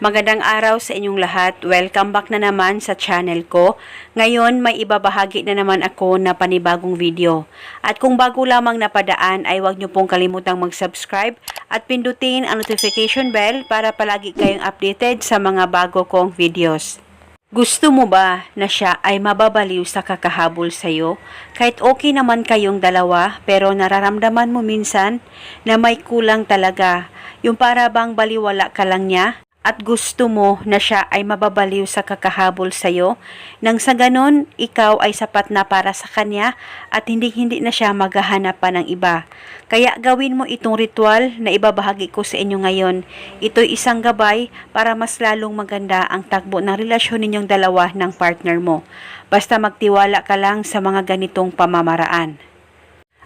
Magandang araw sa inyong lahat. Welcome back na naman sa channel ko. Ngayon, may ibabahagi na naman ako na panibagong video. At kung bago lamang napadaan, ay huwag niyo pong kalimutang mag-subscribe at pindutin ang notification bell para palagi kayong updated sa mga bago kong videos. Gusto mo ba na siya ay mababaliw sa kakahabol sa'yo? Kahit okay naman kayong dalawa, pero nararamdaman mo minsan na may kulang talaga. Yung para bang baliwala ka lang niya? At gusto mo na siya ay mababaliw sa kakahabol sa'yo? Nang sa ganon, ikaw ay sapat na para sa kanya at hindi-hindi na siya maghahanap pa ng iba. Kaya gawin mo itong ritual na ibabahagi ko sa inyo ngayon. Ito'y isang gabay para mas lalong maganda ang takbo ng relasyon ninyong dalawa ng partner mo. Basta magtiwala ka lang sa mga ganitong pamamaraan.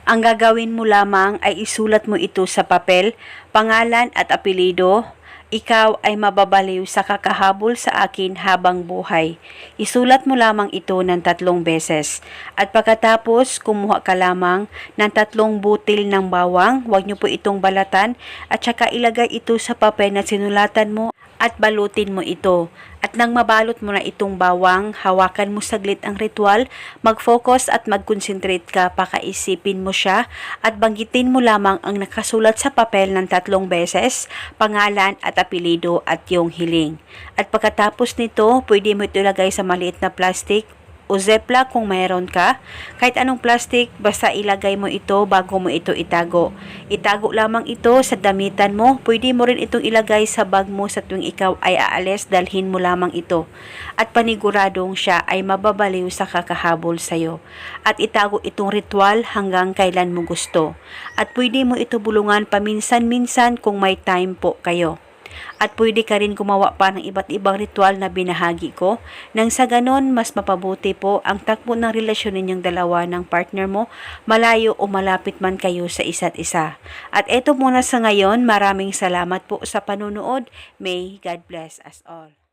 Ang gagawin mo lamang ay isulat mo ito sa papel, pangalan at apelido. Ikaw ay mababaliw sa kakahabol sa akin habang buhay. Isulat mo lamang ito ng tatlong beses. At pagkatapos, kumuha ka lamang ng tatlong butil ng bawang. Huwag niyo po itong balatan at saka ilagay ito sa papel na sinulatan mo at balutin mo ito. At nang mabalot mo na itong bawang, hawakan mo saglit ang ritual, mag-focus at mag-concentrate ka, pakaisipin mo siya at banggitin mo lamang ang nakasulat sa papel ng tatlong beses, pangalan at apelido at yung hiling. At pagkatapos nito, pwede mo ito ilagay sa maliit na plastic o Ziploc kung mayroon ka. Kahit anong plastic, basta ilagay mo ito bago mo ito itago. Itago lamang ito sa damitan mo. Pwede mo rin itong ilagay sa bag mo sa tuwing ikaw ay aalis, dalhin mo lamang ito. At paniguradong siya ay mababaliw sa kakahabol sa'yo. At itago itong ritual hanggang kailan mo gusto. At pwede mo ito bulungan paminsan-minsan kung may time po kayo. At pwede ka rin gumawa pa ng iba't ibang ritual na binahagi ko. Nang sa ganon, mas mapabuti po ang takbo ng relasyon ninyong dalawa ng partner mo, malayo o malapit man kayo sa isa't isa. At eto muna sa ngayon, maraming salamat po sa panunood. May God bless us all.